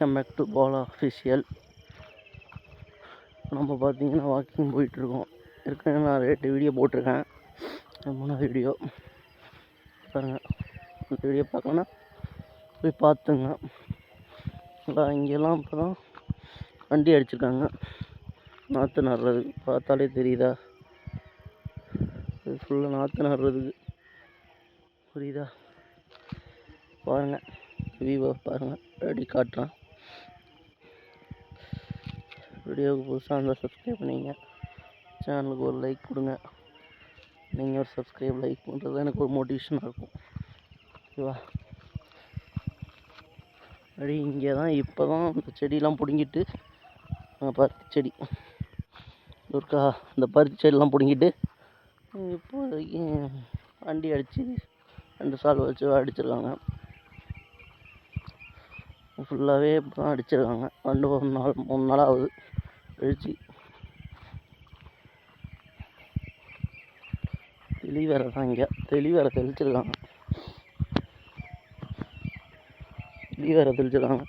Welcome back to Bala official நம்ம பார்த்தீங்கன்னா walking போயிட்டுருக்கோம். ஏற்கனவே நான் ரேட்டு வீடியோ போட்டிருக்கேன். மூணாவது வீடியோ பாருங்கள் இந்த வீடியோ பார்க்கணுன்னா போய் பார்த்துங்க. நல்லா இங்கெல்லாம் இப்போ தான் வண்டி அடிச்சிருக்காங்க. நாற்று நடுறது பார்த்தாலே தெரியுதா? இது ஃபுல்லாக நாற்று நடுறதுக்கு புரியுதா? பாருங்கள் வீவோ பாருங்கள் ரெடி காட்டுறேன். வீடியோவுக்கு புதுசாக இருந்தால் சப்ஸ்கிரைப் பண்ணிங்க சேனலுக்கு ஒரு லைக் கொடுங்க. நீங்கள் ஒரு சப்ஸ்கிரைப் லைக் பண்ணுறது எனக்கு ஒரு மோட்டிவேஷனாக இருக்கும். ஓகேவா அப்படி இங்கே தான் இப்போ தான் இந்த செடியெலாம் பிடுங்கிட்டு பருத்தி செடி. ஒருக்கா இந்த பருத்தி செடியெலாம் பிடுங்கிட்டு இப்போதைக்கு வண்டி அடித்து ரெண்டு சால் வச்சு அடிச்சிருக்காங்க. ஃபுல்லாகவே இப்போ தான் அடிச்சிருக்காங்க. ரெண்டு ஒரு நாள் மூணு நாள் ஆகுது. எழுச்சி. தெளி வேற தான் இங்கே. தெளி தெளிச்சிருக்காங்க. தெளி தெளிச்சிருக்காங்க.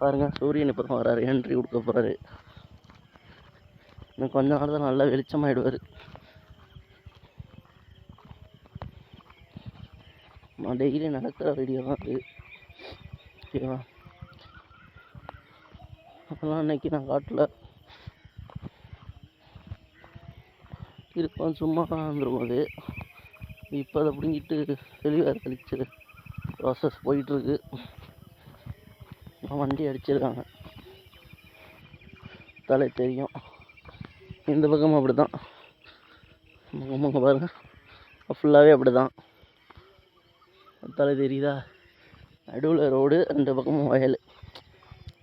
பாருங்கள் சூரியன் இப்போ தான் வராரு. என்ட்ரி கொடுக்க போகிறாரு இன்னும் கொஞ்ச நாள் தான் நல்லா வெளிச்சமாயிடுவார். நான் டெய்லி நடக்கிற வீடியோ தான் இது ஓகேவா அதெல்லாம் அன்னைக்கு நான் காட்டில். இருக்கும் சும்மா வந்துடும் அது இப்போ அதை பிடிங்கிட்டு தெளிவாக கழிச்சு ப்ராசஸ் போயிட்டுருக்கு. வண்டி அடிச்சிருக்காங்க. தலை தெரியும். இந்த பக்கமும் அப்படி தான் பக்கமாக பாருங்கள் ஃபுல்லாகவே அப்படி தான் தலை தெரியுதா? நடுவில் ரோடு ரெண்டு பக்கமும் வயல்.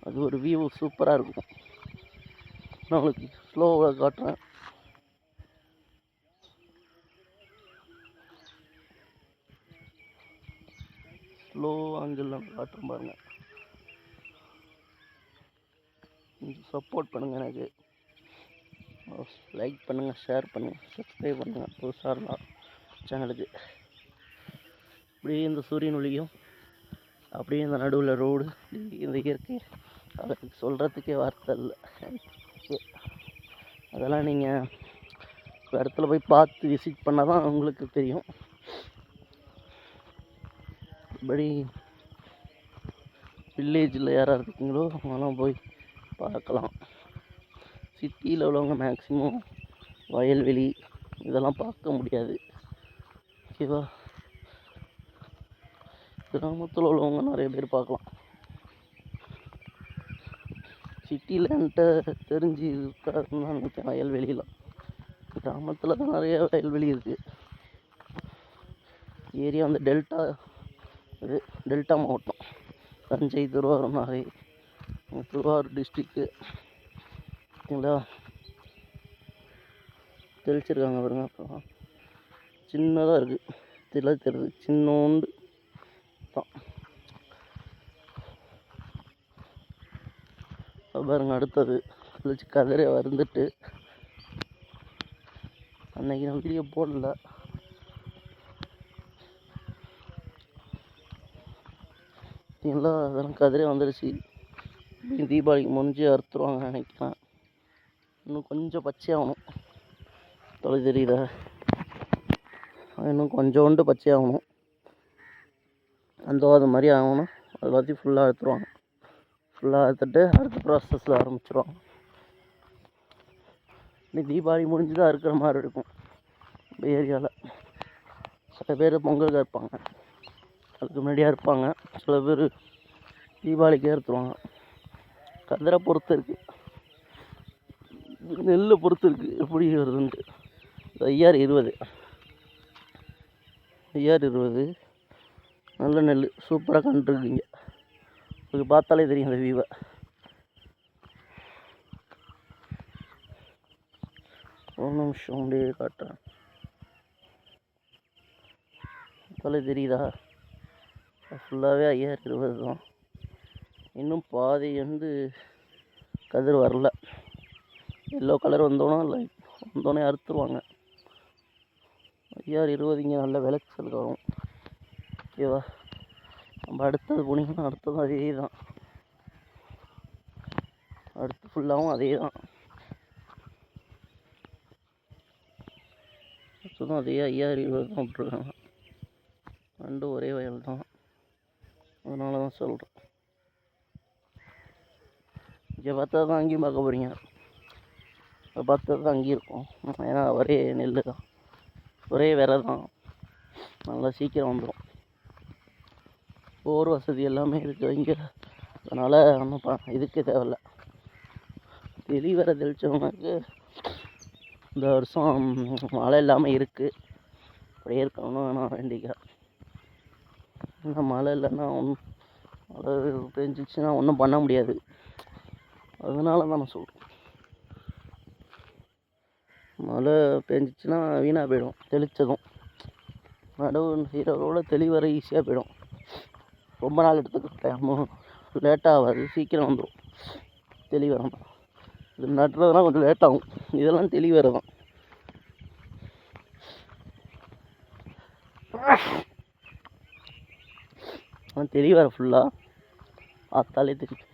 அது ஒரு வியூ சூப்பராக இருக்கும். நான் உங்களுக்கு ஸ்லோவாக காட்டுறேன். ஸ்லோ ஆங்கிளில் காட்டுறேன் பாருங்க. கொஞ்சம் சப்போர்ட் பண்ணுங்கள் எனக்கு. லைக் பண்ணுங்கள் ஷேர் பண்ணுங்கள் சப்ஸ்கிரைப் பண்ணுங்கள் புதுசாக இருந்தால் சேனலுக்கு அப்படியே இந்த சூரியன் ஒளியும் அப்படியே இந்த நடுவில் ரோடு இந்த இயற்கை அதுக்கு சொல்கிறதுக்கே வார்த்தை இல்லை. அதெல்லாம் நீங்கள் இடத்துல போய் பார்த்து விசிட் பண்ணால் தான் உங்களுக்கு தெரியும். மற்றபடி வில்லேஜில் யாராக இருக்கீங்களோ அவங்களாம் போய் பார்க்கலாம். சிட்டியில் உள்ளவங்க மேக்ஸிமம் வயல்வெளி இதெல்லாம் பார்க்க முடியாது. ஓகேவா கிராமத்தில் உள்ளவங்க நிறைய பேர் பார்க்கலாம். சிட்டியில் என்கிட்ட தெரிஞ்சு இருக்காருன்னு தான் நினைக்கிறேன் வயல்வெளியெலாம் கிராமத்தில் தான் நிறைய வயல்வெளி இருக்குது ஏரியா வந்து டெல்டா இது டெல்டா மாவட்டம். தஞ்சை திருவாரூர் நாகை திருவாரூர் டிஸ்ட்ரிக்கு ஓகேங்களா தெளிச்சிருக்காங்க பாருங்க அப்புறம் சின்னதாக இருக்குது தெளிவாக தெரியுது சின்னோண்டு. தான் பாருங்க அடுத்தது. தெளிச்சு கதிரை வந்துட்டு அன்னைக்கு நான் வீடியோ போடல. பார்த்தீங்களா அதெல்லாம் கதிரே வந்துடுச்சு தீபாவளிக்கு முடிஞ்சு அறுத்துருவாங்க நினைக்கிறேன். இன்னும் கொஞ்சம் பச்சையாகணும். தொலை தெரியுதா? இன்னும் கொஞ்சோண்டு பச்சையாகணும். அந்த அது மாதிரி ஆகணும். அது எல்லாத்தையும் ஃபுல்லாக அறுத்துருவாங்க. ஃபுல்லாக அறுத்துட்டு அடுத்த ப்ராசஸில் ஆரம்பிச்சிருவாங்க. இன்னும் தீபாவளி முடிஞ்சு தான் இருக்கிற மாதிரி இருக்கும். இந்த ஏரியாவில் சில பேர் பொங்கலுக்கு கேட்பாங்க அதுக்கு முன்னாடியாக இருப்பாங்க. சில பேர் தீபாவளிக்கே எடுத்துருவாங்க கதிரை பொறுத்து இருக்குது நெல்லை பொறுத்து இருக்குது எப்படி வருதுன்ட்டு. ஐயாறு இருபது. ஐயாறு இருபது. நல்ல நெல் சூப்பராக கண்டுருக்குங்க. உங்களுக்கு பார்த்தாலே தெரியும் அந்த வியூவை. ஒரு நிமிஷம் அப்படியே காட்டுறேன். பார்த்தாலே தெரியுதா? ஃபுல்லாகவே ஐயா இருபது தான். இன்னும் பாதி வந்து கதிர் வரல. எல்லோ கலர் வந்தோன்னா லைட் வந்தோடனே அறுத்துருவாங்க. ஐயா இருபது இங்கே நல்ல விளைச்சலுக்கு வரும். ஓகேவா நம்ம அடுத்தது போனீங்கன்னா அடுத்ததும் அதே தான் அடுத்து ஃபுல்லாகவும் அதே தான் அடுத்ததும் அதே ஐயா இருபது தான் விட்ருக்காங்க ரெண்டும் ஒரே வயல் தான் அதனால தான் சொல்கிறேன் இங்கே பார்த்தா தான் அங்கேயும் பார்க்க போகிறீங்க அதை பார்த்தா தான் அங்கேயும் இருக்கும். ஏன்னா ஒரே நெல் தான். ஒரே விரை தான். நல்லா சீக்கிரம் வந்துடும் போர் வசதி எல்லாமே இருக்குது இங்கே அதனால் ஒன்றும் ப இதுக்கு தேவையில்ல. தெளிவரை வர தெளிச்சவங்களுக்கு இந்த வருஷம் மழை இல்லாமல் இருக்குது அப்படியே இருக்கணும்னு நான் வேண்டிக்கிறேன். ஏன்னா மழை இல்லைன்னா ஒன்றும் மழை பெஞ்சிச்சுன்னா ஒன்றும் பண்ண முடியாது. அதனால தான் நான் சொல்கிறேன் மழை பெஞ்சிச்சுன்னா வீணாக போயிடும் தெளித்ததும் நடவு செய்கிறதோட தெளிவர ஈஸியாக போயிடும். ரொம்ப நாள் எடுத்துக்கிட்டேன். லேட்டாக ஆகாது சீக்கிரம் வந்துடும் தெளிவரம் இது நட்டுறதுலாம் கொஞ்சம் லேட்டாகும் இதெல்லாம் தெளிவர தான் ஆனால் தெளிவர ஃபுல்லாக பார்த்தாலே தெரியும்.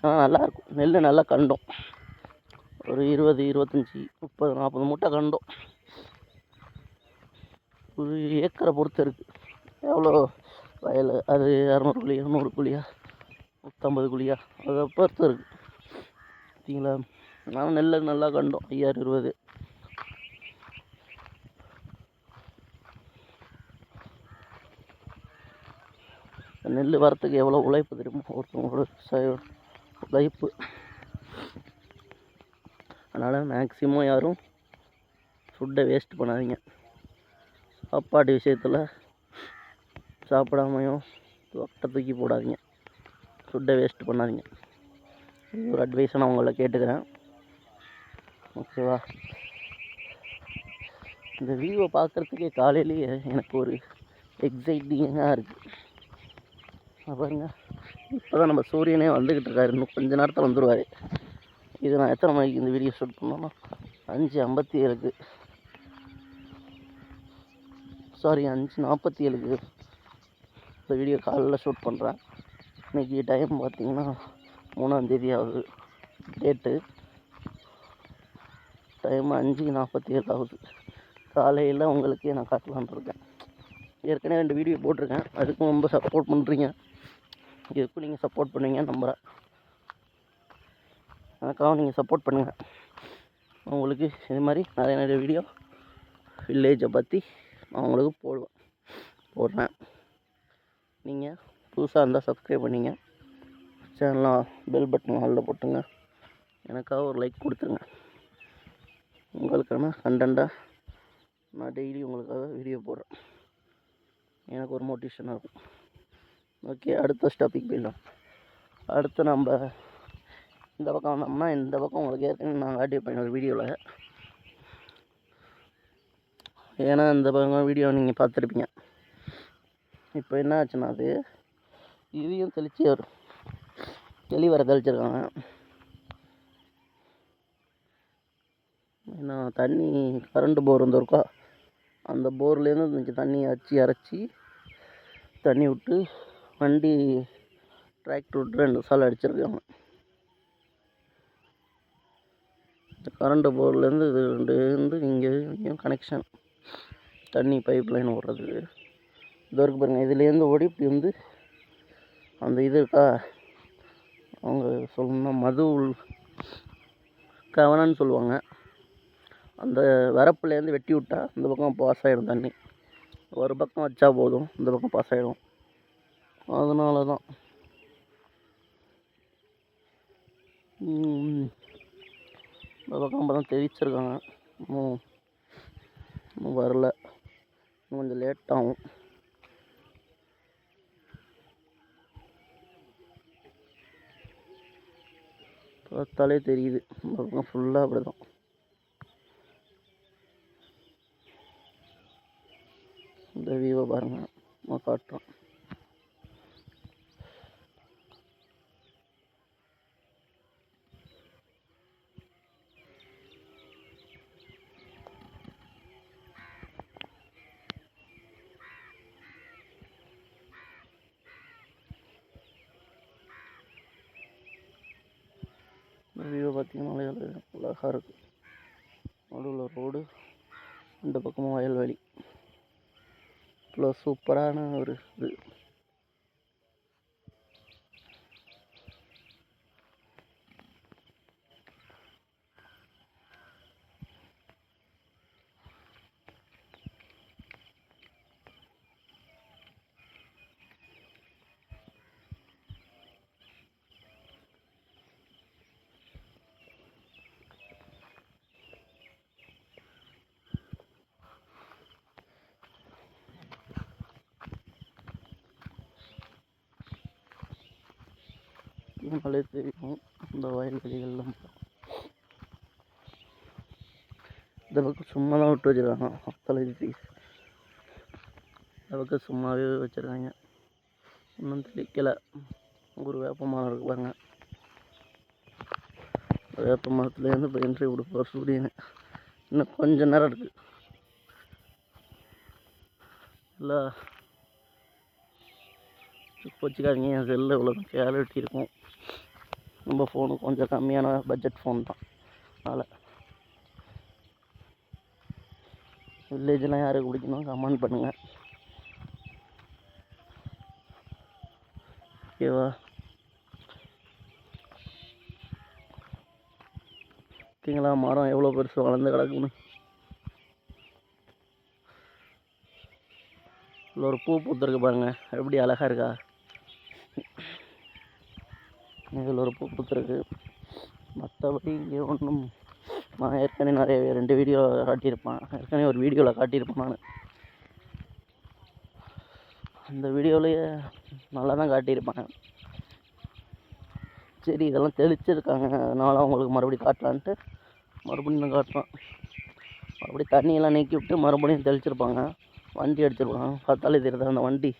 ஆனால் நல்லாயிருக்கும் நெல் நல்லா கண்டோம். ஒரு இருபது இருபத்தஞ்சி முப்பது நாற்பது மூட்டை கண்டோம். ஒரு ஏக்கரை பொறுத்து இருக்குது எவ்வளோ? வயல் அது இரநூறு குழி இரநூறு குழியா? நூற்றம்பது குழியா? அதை பொறுத்து இருக்குது பார்த்தீங்களா? நானும் நெல்லை நல்லா கண்டோம். ஐயாயிரம் இருபது. நெல் வரத்துக்கு எவ்வளோ உழைப்பு தெரியுமோ? ஒருத்தவங்களோட விவசாய உழைப்பு. அதனால் மேக்ஸிமம் யாரும் ஃபுட்டை வேஸ்ட் பண்ணாதீங்க. சாப்பாடு விஷயத்தில் சாப்பிடாமையும் ஒட்ட தூக்கி போடாதீங்க. ஃபுட்டை வேஸ்ட் பண்ணாதீங்க. இது ஒரு அட்வைஸை நான் உங்களை கேட்டுக்கிறேன். ஓகேவா இந்த வியூவை பார்க்குறதுக்கே காலையிலேயே எனக்கு ஒரு எக்ஸைட்டிங்காக இருக்குது பாருங்கள் இப்போ தான் நம்ம சூரியனே வந்துக்கிட்டு இருக்காரு. இன்னும் கொஞ்ச நேரத்தில் வந்துடுவார் இது நான் எத்தனை மணிக்கு இந்த வீடியோ ஷூட் பண்ணோன்னா அஞ்சு ஐம்பத்தி ஏழுக்கு சாரி அஞ்சு நாற்பத்தி ஏழுக்கு இந்த வீடியோ காலையில் ஷூட் பண்ணுறேன் இன்றைக்கி டைம் பார்த்தீங்கன்னா மூணாந்தேதி ஆகுது. டேட்டு டைம் அஞ்சு நாற்பத்தி ஏழு ஆகுது. காலையில் உங்களுக்கே நான் காட்டலான் இருக்கேன். ஏற்கனவே ரெண்டு வீடியோ போட்டிருக்கேன். அதுக்கும் ரொம்ப சப்போர்ட் பண்ணுறீங்க இதுக்கும் நீங்கள் சப்போர்ட் பண்ணுவீங்க நம்புகிறேன் எனக்காக நீங்கள் சப்போர்ட் பண்ணுங்கள் உங்களுக்கு இது மாதிரி நிறைய நிறைய வீடியோ வில்லேஜை பற்றி நான் உங்களுக்கு போடுவேன். போடுறேன். நீங்கள் புதுசாக இருந்தால் சப்ஸ்கிரைப் பண்ணிங்க. சேனலாக பெல் பட்டன் ஹாலில் போட்டுங்க. எனக்காக ஒரு லைக் கொடுத்துருங்க. உங்களுக்கான கண்டென்ட்டாக நான் டெய்லி உங்களுக்காக வீடியோ போடுறேன். எனக்கு ஒரு மோட்டிவேஷனாக இருக்கும். ஓகே அடுத்த ஸ்டாப்பிக் போயிடலாம். அடுத்து நம்ம இந்த பக்கம் வந்தோம்னா இந்த பக்கம் உங்களுக்கு ஏற்கனவே நான் காட்டியிருப்பேன் ஒரு வீடியோவில் ஏன்னா இந்த பக்கம் வீடியோ நீங்கள் பார்த்துருப்பீங்க. இப்போ என்ன ஆச்சுன்னா அது இதையும் தெளிச்சு வரும் தெளிவர தெளிச்சிருக்காங்க. ஏன்னா தண்ணி கரண்ட்டு போர் வந்துருக்கா? அந்த போர்லேருந்து கொஞ்சம் தண்ணி அரைச்சி அரைச்சி தண்ணி விட்டு வண்டி டிராக்டர் விட்டு ரெண்டு சால் அடிச்சிருக்காங்க. இந்த கரண்ட் போர்லேருந்து இது ரெண்டு இருந்து இங்கே இங்கேயும் கனெக்ஷன் தண்ணி பைப் லைன் ஓடுறது இது வரைக்கும் பாருங்கள் இதுலேருந்து ஓடி இப்படி வந்து அந்த இது இருக்கா? அவங்க சொல்லணும்னா மது கவனன்னு சொல்லுவாங்க. அந்த வரப்புலேருந்து வெட்டி விட்டா இந்த பக்கம் பாஸ் ஆகிடும் தண்ணி. ஒரு பக்கம் வச்சா போதும் இந்த பக்கம் பாஸ் ஆகிடும் அதனால தான் இந்த பக்கம் தான் தெரிவிச்சிருக்காங்க இன்னும் இன்னும் வரல. இன்னும் கொஞ்சம் லேட் ஆகும். பார்த்தாலே தெரியுது. இந்த பக்கம் ஃபுல்லாக அப்படி தான் இந்த வியூவை பாருங்கள் நான் காட்டுறேன். பார்த்திங்கன்னா பார்த்தீங்கன்னாலே அழகாக இருக்கும் நடுவில் ரோடு ரெண்டு பக்கமும் வயல்வெளி. இவ்வளோ சூப்பரான ஒரு இது. மழை தெரியும். இந்த வயல்வெளிகள்லாம் இந்த பக்கம் சும்மா தான் விட்டு வச்சுருக்காங்க. மத்தளை பீஸ் இந்த பக்கம் சும்மாவே வச்சுருக்காங்க. இன்னும் தெளிக்கலை. ஒரு வேப்ப மரம் இருக்கு பாருங்க. வேப்ப மரத்துலேருந்து இப்போ என்ட்ரி கொடுப்பார் சூரியன். இன்னும் கொஞ்ச நேரம் இருக்குது இல்லை வச்சுக்காதீங்க என் செல்லில் இவ்வளோ கிளாரிட்டி இருக்கும் நம்ம ஃபோனு கொஞ்சம் கம்மியான பட்ஜெட் ஃபோன் தான். அதனால் வில்லேஜ்லாம் யாருக்கு பிடிக்கணும்? கமெண்ட் பண்ணுங்கள் ஓகேவா ஓகேங்களா மரம் எவ்வளோ பெருசு வளர்ந்து கிடக்குன்னு? இதில் ஒரு பூ பூத்துருக்கு பாருங்கள் எப்படி அழகாக இருக்கா? இதில் ஒரு பூ பூத்துருக்கு. மற்றபடி இங்கே ஒன்றும் நான் ஏற்கனவே நிறைய ரெண்டு வீடியோ காட்டியிருப்பேன். ஏற்கனவே ஒரு வீடியோவில் காட்டியிருப்பேன் நான். அந்த வீடியோவிலேயே நல்லா தான் காட்டியிருப்பேன். சரி இதெல்லாம் தெளிச்சிருக்காங்க. அதனால் அவங்களுக்கு மறுபடியும் காட்டலான்ட்டு மறுபடியும் நான் காட்டுறேன். மறுபடியும் தண்ணியெல்லாம் நீக்கி விட்டு மறுபடியும் தெளிச்சிருப்பாங்க. வண்டி அடிச்சிருப்பாங்க. பார்த்தாலே தெரியுது அந்த வண்டி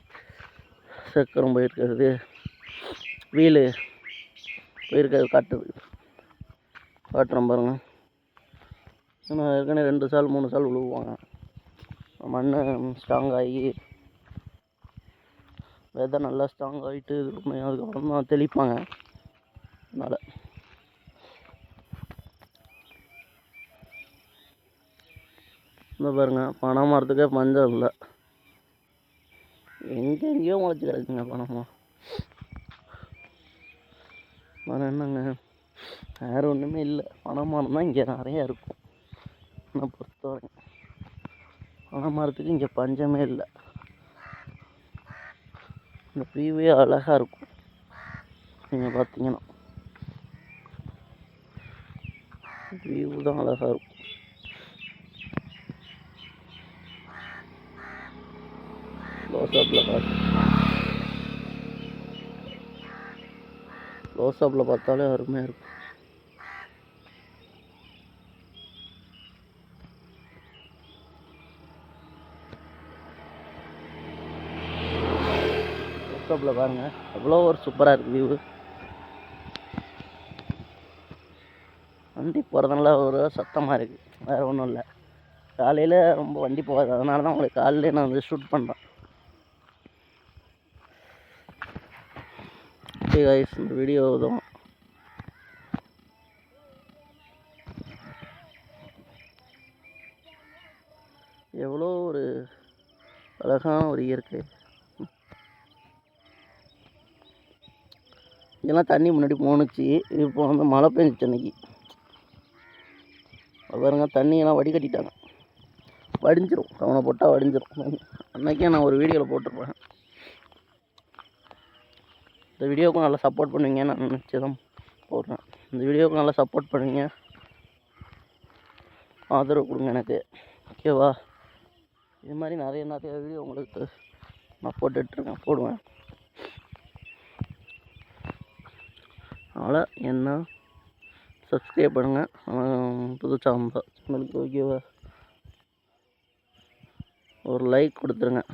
சக்கரம் போயிருக்கிறது வீலு போயிருக்கிறது காட்டுது காட்டுறோம் பாருங்கள் ஏன்னா ஏற்கனவே ரெண்டு சால் மூணு சால் விழுவுவாங்க மண் ஸ்ட்ராங் ஆகி விதை நல்லா ஸ்ட்ராங் ஆகிட்டு இது பண்ணி அதுக்கப்புறம் தான் தெளிப்பாங்க. அதனால். இந்த பாருங்க பனை மரத்துக்கே பஞ்சம் இல்லை. எங்கெங்கேயோ முளைச்சி கிடக்குங்க பனை வேறு என்னங்க? வேறு ஒன்றுமே இல்லை. பனை மரம் தான் இங்கே நிறையா இருக்கும். என்னை பொறுத்த வரைக்கும் பனை மரத்துக்கு இங்கே பஞ்சமே இல்லை. இந்த வியூவே அழகாக இருக்கும். நீங்கள் பார்த்தீங்கன்னா வியூ தான் அழகாக இருக்கும் க்ளோஸ்அப்பில் பார்த்து க்ளோஸ்அப்பில் பார்த்தாலே அருமையாக இருக்கும். க்ளோஸ்அப்பில் பாருங்கள் அவ்வளோ ஒரு சூப்பராக இருக்குது வியூ வண்டி போகிறதுனால ஒரு சத்தமாக இருக்குது வேறு ஒன்றும் இல்லை. காலையில் ரொம்ப வண்டி போகாது அதனால தான் உங்களுக்கு காலையிலே நான் வந்து ஷூட் பண்ணுறேன் ஓகே கைஸ் இந்த வீடியோ தான் எவ்வளோ ஒரு அழகான ஒரு இயற்கை. இதெல்லாம் தண்ணி முன்னாடி போணுச்சு. இப்போ வந்து மழை பெஞ்சிச்சு அன்னைக்கு. அது பாருங்க தண்ணியெல்லாம் வடிகட்டிட்டாங்க. வடிஞ்சிரும். கவனை போட்டால் வடிஞ்சிரும். அன்னைக்கே நான் ஒரு வீடியோவில் போட்டிருப்பேன். இந்த வீடியோவுக்கும் நல்லா சப்போர்ட் பண்ணுவீங்க நான் நினச்சதும் போடுறேன். இந்த வீடியோவுக்கு நல்லா சப்போர்ட் பண்ணுவீங்க. ஆதரவு கொடுங்க எனக்கு. ஓகேவா இது மாதிரி நிறைய நிறைய வீடியோ உங்களுக்கு நான் போட்டுட்ருக்கேன் போடுவேன். அதனால் என்ன? சப்ஸ்கிரைப் பண்ணுங்கள் புது சேனல் சேனலுக்கு ஓகேவா ஒரு லைக் கொடுத்துருங்க.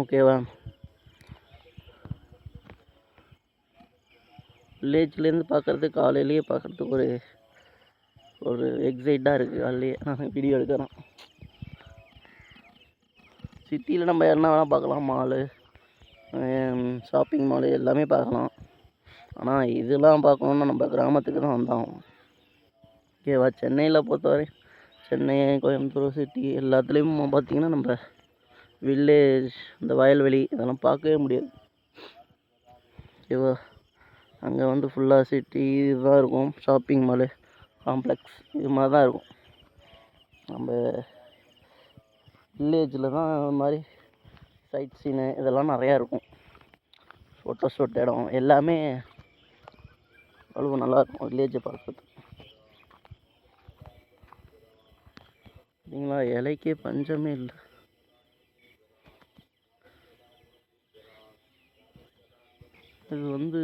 ஓகேவா வில்லேஜ்லேருந்து பார்க்குறதுக்கு காலையிலேயே பார்க்குறதுக்கு ஒரு ஒரு எக்ஸைட்டாக இருக்குது காலையிலேயே. நான் வீடியோ எடுக்கிறேன் சிட்டியில் நம்ம என்ன வேணால் பார்க்கலாம் மாலு ஷாப்பிங் மாலு எல்லாமே பார்க்கலாம் ஆனால் இதெல்லாம் பார்க்கணுன்னா நம்ம கிராமத்துக்கு தான் வந்தோம். ஓகேவா சென்னையில் பொறுத்தவரை சென்னை கோயம்புத்தூர் சிட்டி எல்லாத்துலேயும் பார்த்தீங்கன்னா நம்ம வில்லேஜ் இந்த வயல்வெளி இதெல்லாம் பார்க்கவே முடியாது. ஓகேவா அங்கே வந்து ஃபுல்லாக சிட்டி இதுதான் இருக்கும். ஷாப்பிங் மாலு காம்ப்ளெக்ஸ் இது மாதிரி தான் இருக்கும். நம்ம வில்லேஜில் தான் அது மாதிரி சைட் சீனு இதெல்லாம் நிறையா இருக்கும். ஃபோட்டோ ஷூட் இடம் எல்லாமே அவ்வளோ நல்லாயிருக்கும் வில்லேஜை பார்க்குறது இல்லைங்களா இலைக்கே பஞ்சமே இல்லை. இது வந்து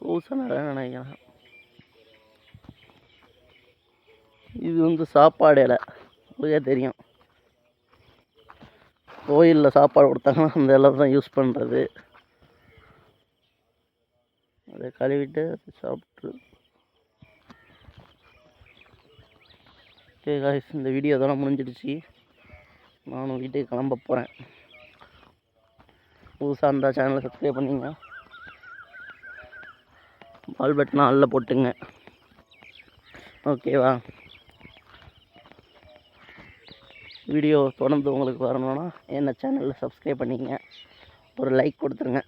பூசணை நினைக்கிறேன். இது வந்து சாப்பாடு இலை. உங்களுக்கே தெரியும். கோயிலில் சாப்பாடு கொடுத்தாங்கன்னா அந்த இலை தான் யூஸ் பண்ணுறது அதை கழுவிட்டு சாப்பிட்டு. ஓகே காய்ஸ் இந்த வீடியோ இதெல்லாம் முடிஞ்சிடுச்சு. நானும் வீட்டுக்கு கிளம்ப போகிறேன் புதுசாக இருந்தால் சேனலை சப்ஸ்கிரைப் பண்ணிங்க. பால் பட்டனை அல்ல போட்டுங்க. ஓகேவா வீடியோ தொடர்ந்து உங்களுக்கு வரணும்னா என்ன சேனலில் சப்ஸ்கிரைப் பண்ணிங்க ஒரு லைக் கொடுத்துருங்க.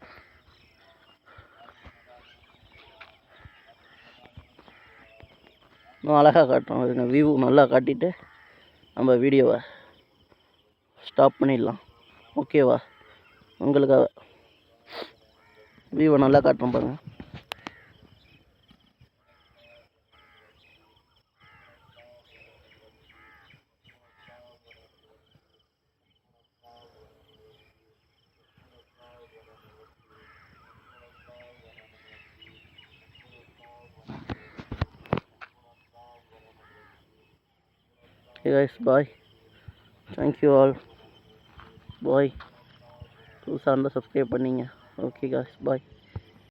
இன்னும் அழகாக காட்டுறோம் இருங்க வியூ நல்லா காட்டிட்டு நம்ம வீடியோவை ஸ்டாப் பண்ணிடலாம். ஓகேவா உங்களுக்காக வியூவை நல்லா காட்டுறோம் பாருங்கள் Okay bye bye. Thank all bye புதுசாக இருந்தால் சப்ஸ்கிரைப் பண்ணிங்க. Okay guys bye